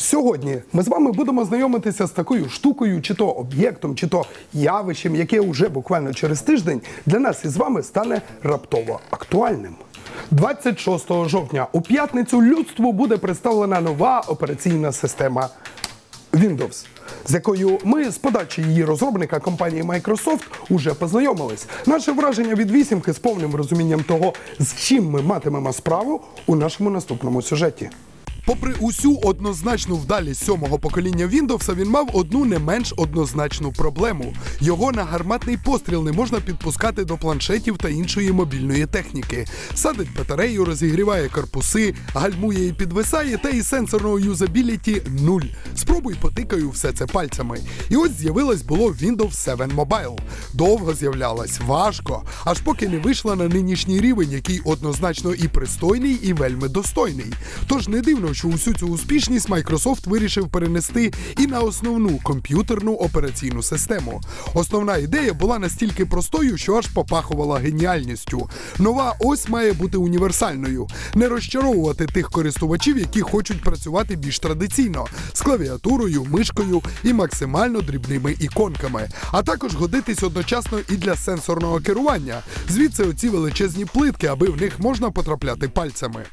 Сьогодні ми з вами будемо знайомитися з такою штукою, чи то об'єктом, чи то явищем, яке вже буквально через тиждень для нас із вами стане раптово актуальним. 26 жовтня у п'ятницю людству буде представлена нова операційна система Windows, з якою ми з подачі її розробника компанії Microsoft уже познайомились. Наше враження від вісімки з повним розумінням того, з чим ми матимемо справу у нашому наступному сюжеті. Попри усю однозначну вдалість сьомого покоління Windows, він мав одну не менш однозначну проблему. Його на гарматний постріл не можна підпускати до планшетів та іншої мобільної техніки. Садить батарею, розігріває корпуси, гальмує і підвисає, та і сенсорного юзабіліті нуль. Спробуй потикаю все це пальцями. І ось з'явилось було Windows 7 Mobile. Довго з'являлась, важко, аж поки не вийшла на нинішній рівень, який однозначно і пристойний, і вельми достойний. Тож не дивно, що усю цю успішність Microsoft вирішив перенести і на основну комп'ютерну операційну систему. Основна ідея була настільки простою, що аж попахувала геніальністю. Нова ось має бути універсальною, не розчаровувати тих користувачів, які хочуть працювати більш традиційно з клавіатурою, мишкою і максимально дрібними іконками, а також годитись одночасно і для сенсорного керування. Звідси оці величезні плитки, аби в них можна потрапляти пальцями.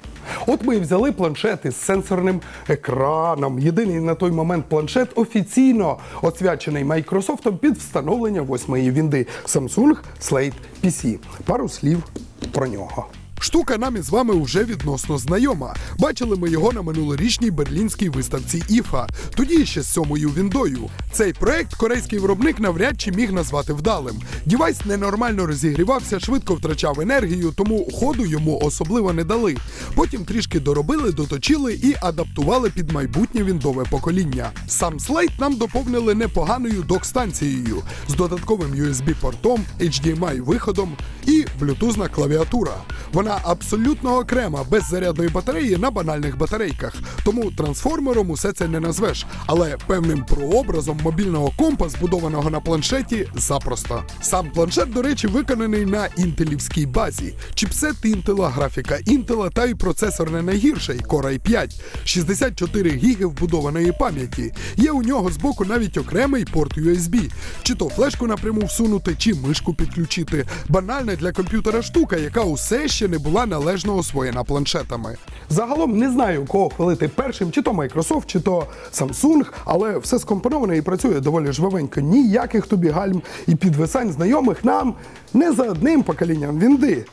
От ми і взяли планшети з сенсорним екраном. Єдиний на той момент планшет офіційно освячений Майкрософтом під встановлення восьмої вінди Samsung Slate PC. Пару слів про нього. Штука нам із вами вже відносно знайома. Бачили ми його на минулорічній берлінській виставці Іфа, тоді ще з сьомою віндою. Цей проект корейський виробник навряд чи міг назвати вдалим. Дівайс ненормально розігрівався, швидко втрачав енергію, тому ходу йому особливо не дали. Потім трішки доробили, доточили і адаптували під майбутнє віндове покоління. Сам слайд нам доповнили непоганою док-станцією з додатковим USB-портом, HDMI-виходом і блютузна клавіатура. Вона абсолютно окрема, без зарядної батареї на банальних батарейках. Тому трансформером усе це не назвеш. Але певним прообразом мобільного компа, збудованого на планшеті, запросто. Сам планшет, до речі, виконаний на інтелівській базі. Чіпсет інтела, графіка інтела та й процесор не найгірший Core i5. 64 гіги вбудованої пам'яті. Є у нього збоку навіть окремий порт USB. Чи то флешку напряму всунути, чи мишку підключити. Банальна для комп'ютера штука, яка усе ще не була належно освоєна планшетами. Загалом не знаю, кого хвалити першим, чи то Microsoft, чи то Samsung, але все скомпоноване і працює доволі жвавенько. Ніяких тобі гальм і підвисань знайомих нам не за одним поколінням вінди.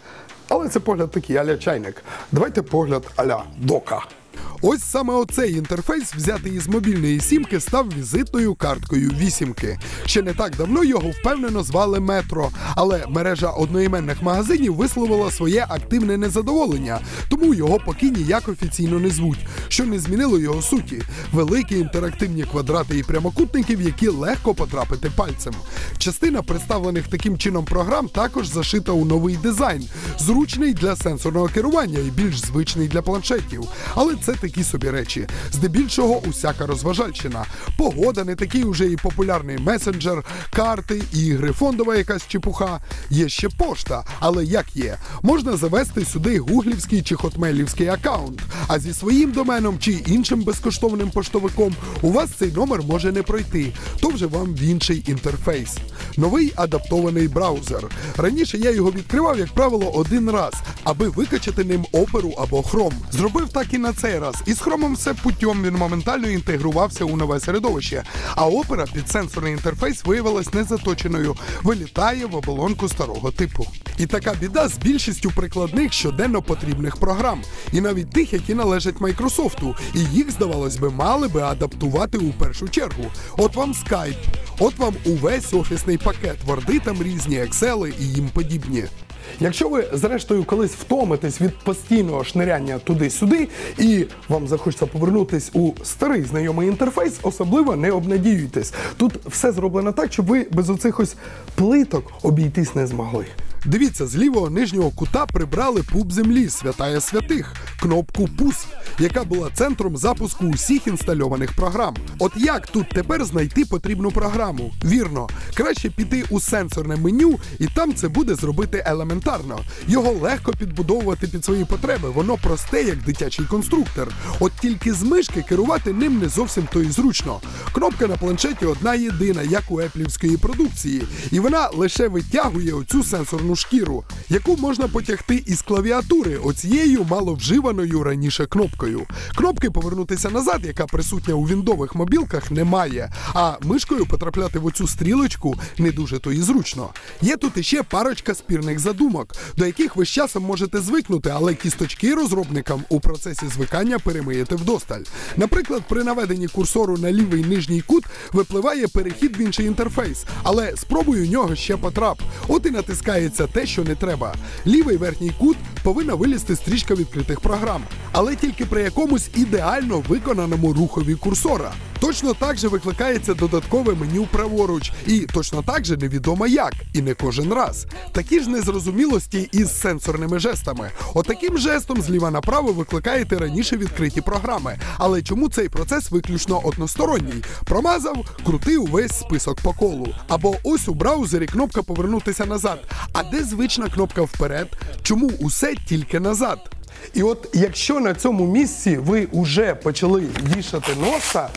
Але це погляд такий аля чайник. Давайте погляд аля дока. Ось саме оцей інтерфейс, взятий із мобільної сімки, став візитною карткою вісімки. Ще не так давно його впевнено звали Метро, але мережа одноіменних магазинів висловила своє активне незадоволення, тому його поки ніяк офіційно не звуть, що не змінило його суті. Великі інтерактивні квадрати і прямокутники, в які легко потрапити пальцем. Частина представлених таким чином програм також зашита у новий дизайн, зручний для сенсорного керування і більш звичний для планшетів. Але це такі собі речі. Здебільшого усяка розважальщина. Погода не такий уже і популярний месенджер, карти, ігри, фондова якась чепуха. Є ще пошта, але як є, можна завести сюди гуглівський чи хотмейлівський аккаунт. А зі своїм доменом чи іншим безкоштовним поштовиком у вас цей номер може не пройти, то вже вам в інший інтерфейс. Новий адаптований браузер. Раніше я його відкривав, як правило, один раз, аби викачати ним оперу або Chrome. Зробив так і на цей раз. І з хромом все путем він моментально інтегрувався у нове середовище. А опера під сенсорний інтерфейс виявилась незаточеною, вилітає в оболонку старого типу. І така біда з більшістю прикладних щоденно потрібних програм, і навіть тих, які належать Майкрософту, і їх, здавалось би, мали би адаптувати у першу чергу. От вам Skype, от вам увесь офісний пакет, ворди там різні, ексели і їм подібні. Якщо ви, зрештою, колись втомитесь від постійного шниряння туди-сюди, і вам захочеться повернутись у старий знайомий інтерфейс, особливо не обнадіюйтесь. Тут все зроблено так, щоб ви без оцих ось плиток обійтись не змогли. Дивіться, з лівого нижнього кута прибрали пуп землі, святая святих, кнопку Пуск, яка була центром запуску усіх інстальованих програм. От як тут тепер знайти потрібну програму? Вірно, краще піти у сенсорне меню, і там це буде зробити елементарно. Його легко підбудовувати під свої потреби. Воно просте, як дитячий конструктор. От тільки з мишки керувати ним не зовсім то і зручно. Кнопка на планшеті одна єдина, як у еплівської продукції, і вона лише витягує оцю сенсорну шкіру, яку можна потягти із клавіатури, оцією маловживаною раніше кнопкою. Кнопки повернутися назад, яка присутня у віндових мобілках, немає. А мишкою потрапляти в оцю стрілочку не дуже то і зручно. Є тут іще парочка спірних задумок, до яких ви з часом можете звикнути, але кісточки розробникам у процесі звикання перемиєте вдосталь. Наприклад, при наведенні курсору на лівий нижній кут випливає перехід в інший інтерфейс, але спробуй у нього ще потрап. От і натискається те, що не треба. Лівий верхній кут повинна вилізти стрічка відкритих програм, але тільки при якомусь ідеально виконаному рухові курсора. Точно так же викликається додаткове меню праворуч, і точно так же невідомо як, і не кожен раз. Такі ж незрозумілості із сенсорними жестами. Отаким жестом зліва направо викликаєте раніше відкриті програми. Але чому цей процес виключно односторонній? Промазав, крути увесь список по колу. Або ось у браузері кнопка повернутися назад. А де звична кнопка вперед? Чому усе тільки назад? І от якщо на цьому місці ви вже почали вішати носа,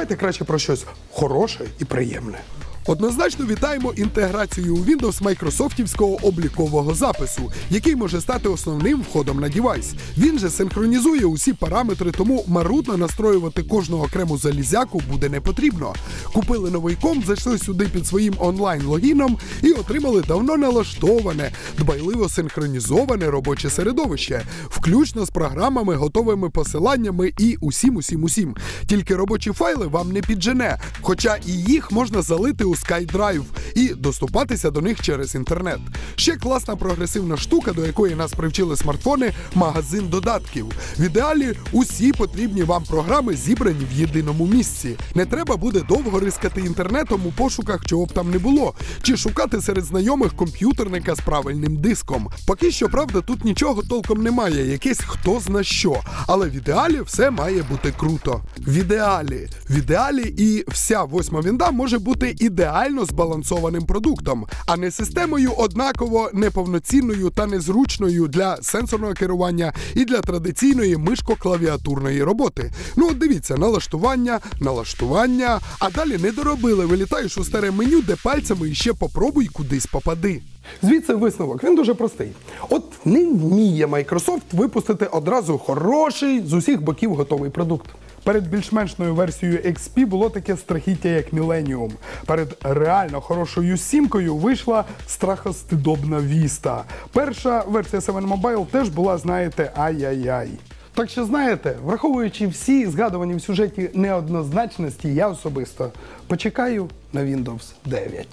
Давайте краще про щось хороше і приємне. Однозначно вітаємо інтеграцію у Windows майкрософтівського облікового запису, який може стати основним входом на девайс. Він же синхронізує усі параметри, тому марудно настроювати кожну окрему залізяку буде не потрібно. Купили новий комп, зайшли сюди під своїм онлайн-логіном і отримали давно налаштоване, дбайливо синхронізоване робоче середовище, включно з програмами, готовими посиланнями і усім, усім, усім. Тільки робочі файли вам не піджене, хоча і їх можна залити у SkyDrive і доступатися до них через інтернет. Ще класна прогресивна штука, до якої нас привчили смартфони, магазин додатків. В ідеалі усі потрібні вам програми зібрані в єдиному місці. Не треба буде довго рискати інтернетом у пошуках, чого б там не було, чи шукати серед знайомих комп'ютерника з правильним диском. Поки що, правда, тут нічого толком немає, якесь хто зна що. Але в ідеалі все має бути круто. В ідеалі, в ідеалі і вся восьма вінда може бути ідеально збалансованим продуктом, а не системою однаково неповноцінною та незручною для сенсорного керування і для традиційної мишко-клавіатурної роботи. Ну, от дивіться, налаштування, налаштування, а далі не доробили. Вилітаєш у старе меню, де пальцями іще попробуй кудись попади. Звідси висновок, він дуже простий. От не вміє Microsoft випустити одразу хороший з усіх боків готовий продукт. Перед більш-меншною версією XP було таке страхіття, як Millennium. Перед реально хорошою сімкою вийшла страхостидобна Vista. Перша версія 7 Mobile теж була, знаєте, ай-яй-яй. Так що знаєте, враховуючи всі згадувані в сюжеті неоднозначності, я особисто почекаю на Windows 9.